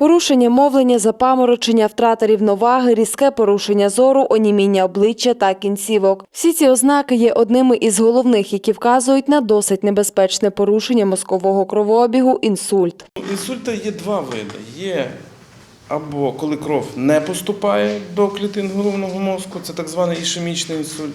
Порушення мовлення, запаморочення, втрата рівноваги, різке порушення зору, оніміння обличчя та кінцівок. Всі ці ознаки є одними із головних, які вказують на досить небезпечне порушення мозкового кровообігу інсульт. Інсульта є два види. Є або коли кров не поступає до клітин головного мозку, це так званий ішемічний інсульт.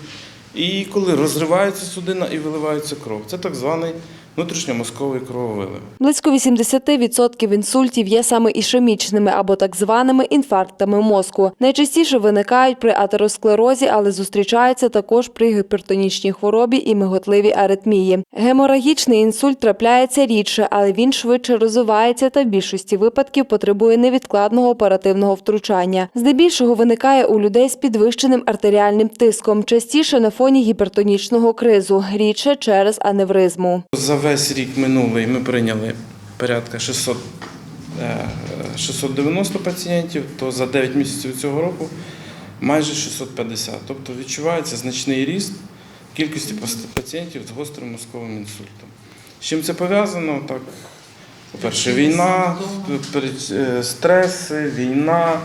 І коли розривається судина і виливається кров, це так званий внутрішньомозковий крововилив. Близько 80% інсультів є саме ішемічними або так званими інфарктами мозку. Найчастіше виникають при атеросклерозі, але зустрічаються також при гіпертонічній хворобі і миготливій аритмії. Геморагічний інсульт трапляється рідше, але він швидше розвивається та в більшості випадків потребує невідкладного оперативного втручання. Здебільшого виникає у людей з підвищеним артеріальним тиском, частіше на фоні гіпертонічного кризу, рідше через аневризму. Весь рік минулий ми прийняли порядка 600, е, 690 пацієнтів, то за 9 місяців цього року майже 650. Тобто відчувається значний ріст кількості пацієнтів з гострим мозковим інсультом. З чим це пов'язано? Так, по-перше, війна, е, стреси, війна, е,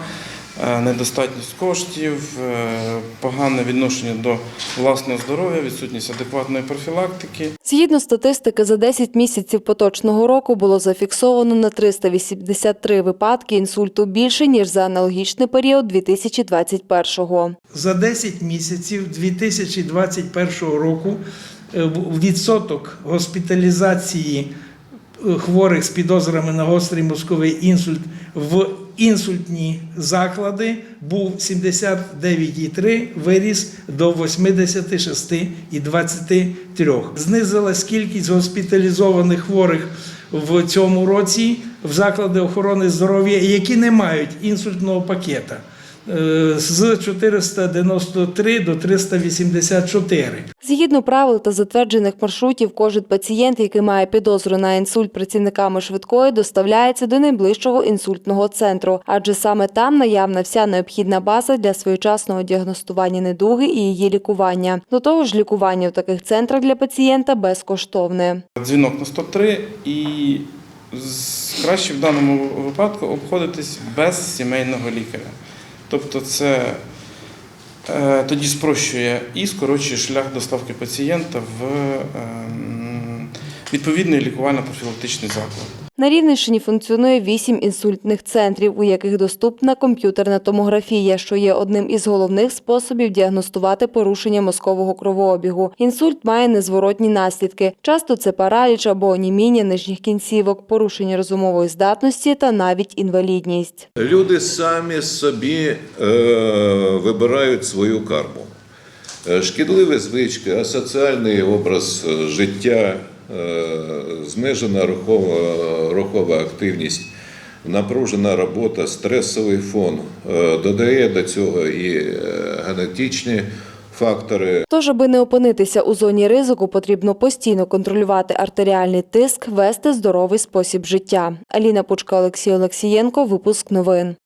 недостатність коштів, е, погане відношення до власного здоров'я, відсутність адекватної профілактики. Згідно статистики, за 10 місяців поточного року було зафіксовано на 383 випадки інсульту більше, ніж за аналогічний період 2021-го. За 10 місяців 2021 року е, відсоток госпіталізації е, хворих з підозрами на гострий мозковий інсульт в інсультні заклади був 79,3, виріс до 86,23. Знизилась кількість госпіталізованих хворих в цьому році в заклади охорони здоров'я, які не мають інсультного пакета е, з 493 до 384. Згідно правил та затверджених маршрутів, кожен пацієнт, який має підозру на інсульт працівниками швидкої, доставляється до найближчого інсультного центру, адже саме там наявна вся необхідна база для своєчасного діагностування недуги і її лікування. До того ж, лікування в таких центрах для пацієнта безкоштовне. Дзвінок на 103 і краще в даному випадку обходитись без сімейного лікаря. Тобто це тоді спрощує і скорочує шлях доставки пацієнта в ем, відповідний лікувально-профілактичний заклад. На Рівненщині функціонує вісім інсультних центрів, у яких доступна комп'ютерна томографія, що є одним із головних способів діагностувати порушення мозкового кровообігу. Інсульт має незворотні наслідки. Часто це параліч або оніміння нижніх кінцівок, порушення розумової здатності та навіть інвалідність. Люди самі собі е, вибирають свою карму. Е, Шкідливі звички, асоціальний образ е, життя, е, знижена рухова, рухова активність, напружена робота, стресовий фон. Е, Додає до цього і е, генетичні фактори. Тож, аби не опинитися у зоні ризику, потрібно постійно контролювати артеріальний тиск, вести здоровий спосіб життя. Аліна Пучка, Олексій Олексієнко, випуск новин.